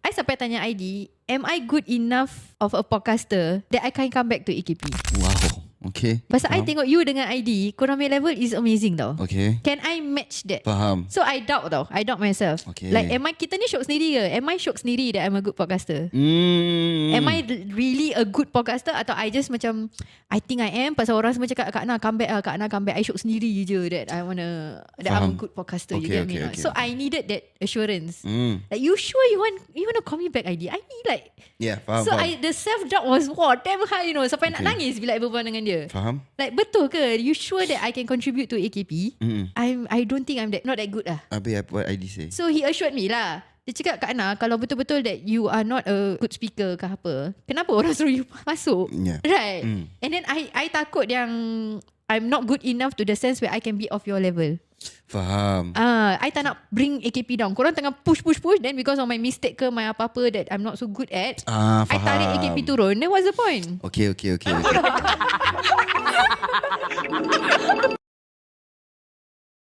I sampai tanya ID, am I good enough of a podcaster that I can come back to AKP? Wow. Okay. Pasal I Faham. tengok you dengan ID, korang punya level is amazing tau. Okay. Can I match that? Faham. So I doubt tau. I doubt myself. Okay. Like am I kita ni syok sendiri ke? Am I syok sendiri that I'm a good podcaster? Hmm. Am I really a good podcaster atau I just macam I think I am pasal orang semua cakap Kak Ana come back lah Kak Ana come back I syok sendiri je that I wanna that I'm a Faham. good podcaster you Okay, get me okay, or not? okay, So okay. I needed that assurance Hmm. like you sure you want you want to call me back ID I need like Yeah, faham. so faham. I the self doubt was wow damn high you know sampai nak Okay. nangis bila I berbual dengan dia Faham? like betul ke you sure that I can contribute to AKP Hmm. I'm I don't think I'm that not that good lah Habis apa ID say? So he assured me lah dia cakap Kak Ana Kalau betul-betul that You are not a good speaker ke apa Kenapa orang suruh you masuk Yeah. Right Mm. And then I I takut yang I'm not good enough to the sense where I can be of your level. Faham. Ah, I tak nak bring AKP down. Korang tengah push push push then because of my mistake ke my apa-apa that I'm not so good at, Ah, I faham. tarik AKP turun. Then what's the point? Okay, okay, okay. okay.